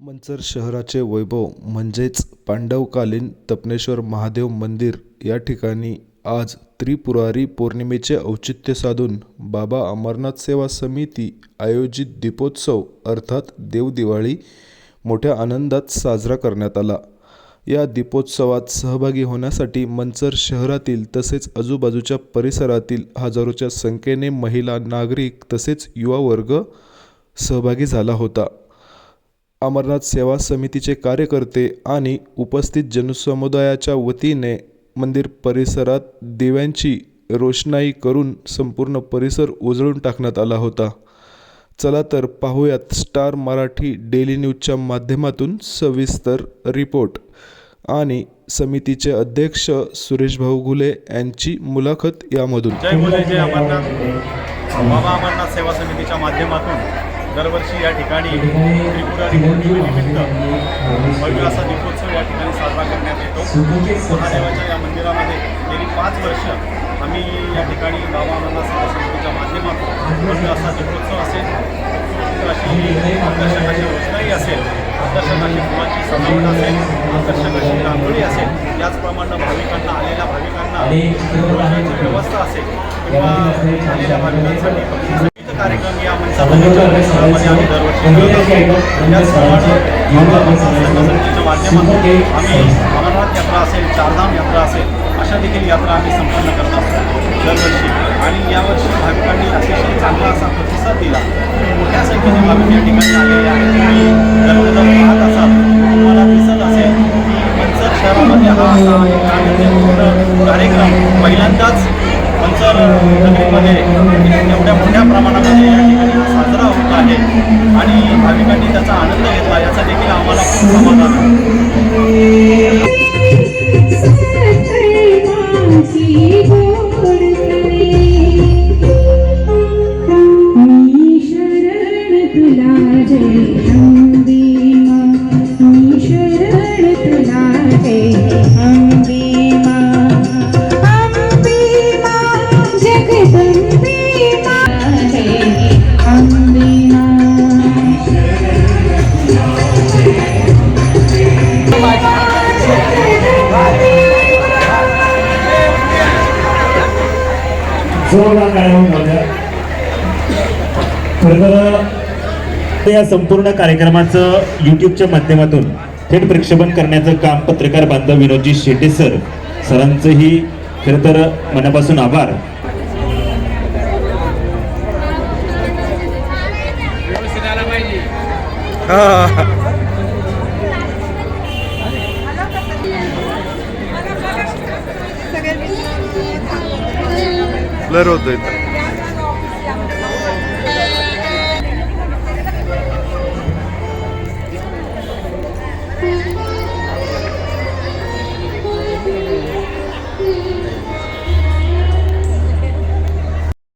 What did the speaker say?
मंचर शहराचे वैभव म्हणजेच पांडवकालीन तपनेश्वर महादेव मंदिर या ठिकाणी आज त्रिपुरारी पौर्णिमेचे औचित्य साधून बाबा अमरनाथ सेवा समिती आयोजित दीपोत्सव अर्थात देवदिवाळी मोठ्या आनंदात साजरा करण्यात आला. या दीपोत्सवात सहभागी होण्यासाठी मंचर शहरातील तसेच आजूबाजूच्या परिसरातील हजारोच्या संख्येने महिला नागरिक तसेच युवा वर्ग सहभागी झाला होता. अमरनाथ सेवा समितीचे कार्यकर्ते आणि उपस्थित जनसमुदायाच्या वतीने मंदिर परिसरात दिव्यांची रोषणाई करून संपूर्ण परिसर उजळून टाकण्यात आला होता. चला तर पाहूयात स्टार मराठी डेली न्यूजच्या माध्यमातून सविस्तर रिपोर्ट. आणि समितीचे अध्यक्ष सुरेश भाऊ घुले यांची मुलाखत यामधून. जय जय अमरनाथ. बाबा अमरनाथ सेवा समितीच्या माध्यमातून दरवर्षी या ठिकाणी त्रिपुरारी पौर्णिमेनिमित्त भव्य असा दीपोत्सव या ठिकाणी साजरा करण्यात येतो. महादेवाच्या या मंदिरामध्ये गेली पाच वर्ष आम्ही या ठिकाणी बाबा अमरनाथ सेवा समितीच्या माध्यमातून भव्य असा दीपोत्सव असेल अशी आकर्षक अशी रोषणाई असेल आकर्षक अशी फुलांची सजावट असेल आकर्षक अशी रांगोळी असेल त्याचप्रमाणे भाविकांना आलेल्या भाविकांना व्यवस्था असेल किंवा आलेल्या भाविकांसाठी कार्यक्रम या मंचामध्ये आम्ही दरवर्षी असतो सेवा समितीच्या माध्यमातून आम्ही अमरनाथ यात्रा असेल चारधाम यात्रा असेल अशा देखील यात्रा आम्ही संपन्न करत असतो दरवर्षी. आणि यावर्षी भाविकांनी अतिशय चांगला असा प्रतिसाद दिला. मोठ्या संख्येने भाविक या ठिकाणी आलेले आहेत. तुम्ही दररोज पाहत असाल तुम्हाला दिसत असेल की मंचर शहरामध्ये हा असा कार्यक्रम पहिल्यांदाच मंचर नगरीमध्ये एवढ्या সমাধান। जोरदार कार्यक्रम खरं या संपूर्ण कार्यक्रमाचं युट्यूबच्या माध्यमातून थेट प्रक्षेपण करण्याचं काम पत्रकार बांधव विनोदजी शेटे सर सरांचंही खरं तर मनापासून आभार. народити.